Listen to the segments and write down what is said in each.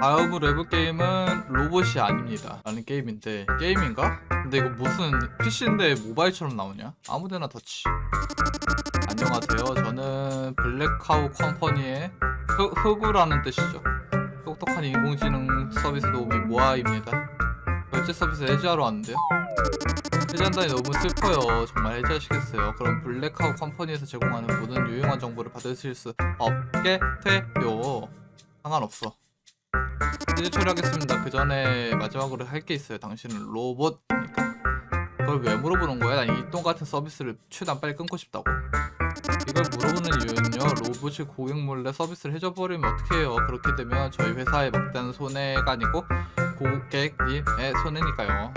다음으로 해볼 게임은 로봇이 아닙니다. 라는 게임인데 게임인가? 근데 이거 무슨 PC인데 모바일처럼 나오냐? 아무데나 터치. 안녕하세요. 저는 블랙카우 컴퍼니의 흐, 흑우라는 뜻이죠. 똑똑한 인공지능 서비스 도우미 모아입니다. 결제 서비스 해지하러 왔는데요. 해지한다니 너무 슬퍼요. 정말 해지하시겠어요? 그럼 블랙카우 컴퍼니에서 제공하는 모든 유용한 정보를 받으실 수 없게 돼요. 상관없어 이제 처리하겠습니다. 그 전에 마지막으로 할 게 있어요. 당신은 로봇입니까? 그걸 왜 물어보는 거야? 난 이 똥 같은 서비스를 최대한 빨리 끊고 싶다고. 이걸 물어보는 이유는요. 로봇이 고객 몰래 서비스를 해줘버리면 어떻게 해요? 그렇게 되면 저희 회사에 막대한 손해가 아니고 고객님의 손해니까요.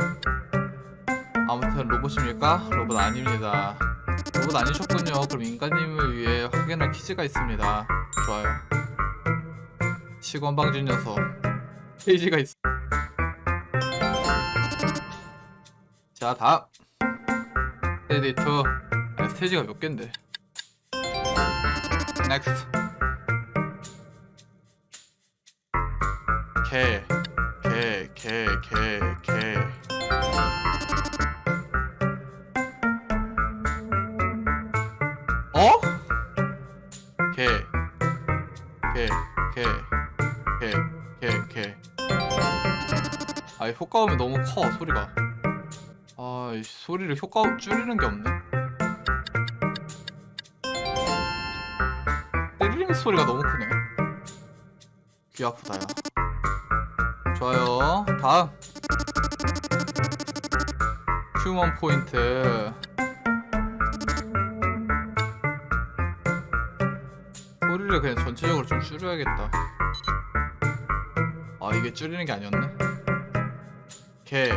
아무튼 로봇입니까? 로봇 아닙니다. 로봇 아니셨군요. 그럼 인간님을 위해 확인할 퀴즈가 있습니다. 좋아요. 시건방진 녀석. 페이지가 있어. 자, 다음. 스테디 2. 아, 스테이지가 몇 갠데? 넥스트. 개, 개, 개, 개, 개. 어? 개, 개, 개, 개, 개, 개. 아, 이 효과음이 너무 커, 소리가. 아, 이 소리를 효과 줄이는 게 없네. 때리는 소리가 너무 크네. 귀 아프다, 야. 좋아요. 다음. 휴먼 포인트. 소리를 그냥 전체적으로 좀 줄여야겠다. 아 이게 줄이는 게 아니었네. 개,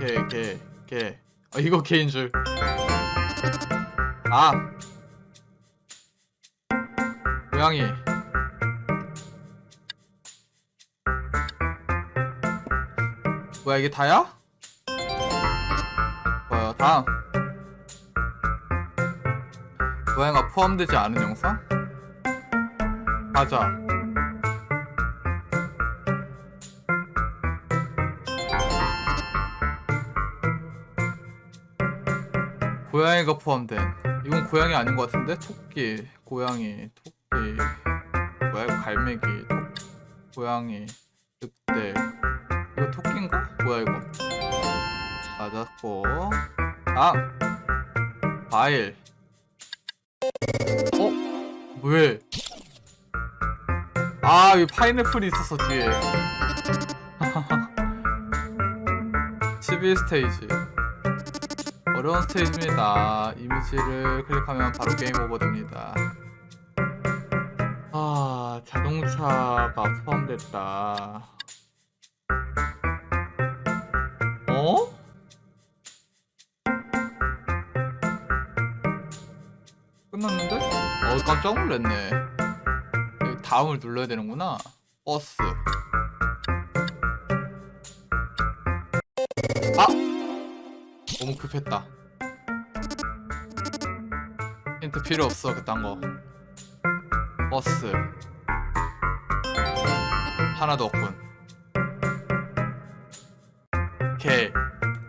개, 개, 개. 아 이거 개인 줄. 아, 고양이. 뭐야 이게 다야? 좋아요 다음. 고양이가 포함되지 않은 영상? 맞아. 고양이가 포함된 이건 고양이 아닌 것 같은데? 토끼 고양이 토끼 이거 갈매기 토, 고양이 늑대. 이거 토끼인가 뭐야 이거? 맞았고. 다음 과일. 어? 왜? 아 여기 파인애플이 있었어 뒤에. 12 스테이지 어려운 스테이지입니다. 이미지를 클릭하면 바로 게임 오버 됩니다. 아, 자동차가 포함됐다. 어? 끝났는데? 어, 깜짝 놀랐네. 다음을 눌러야 되는구나. 버스. 너무 급했다. 힌트 필요 없어 그딴 거. 버스. 하나도 없군. 개,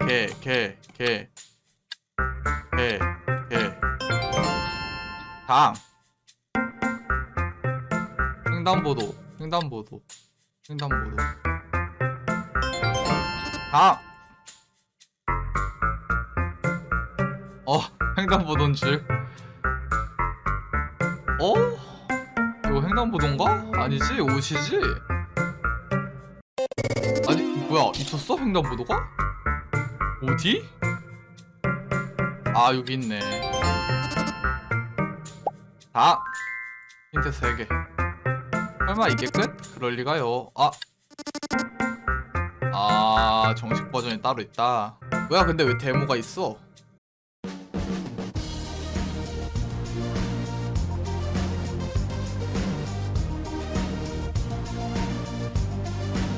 개, 개, 개, 개, 개. 당. 횡단보도, 횡단보도, 횡단보도. 당. 어, 횡단보도인 줄. 어? 이거 횡단보도인가? 아니지? 옷이지? 아니, 뭐야, 있었어? 횡단보도가? 어디? 아, 여기 있네. 다! 힌트 3개. 설마 이게 끝? 그럴리가요. 아! 아, 정식 버전이 따로 있다. 뭐야, 근데 왜 데모가 있어?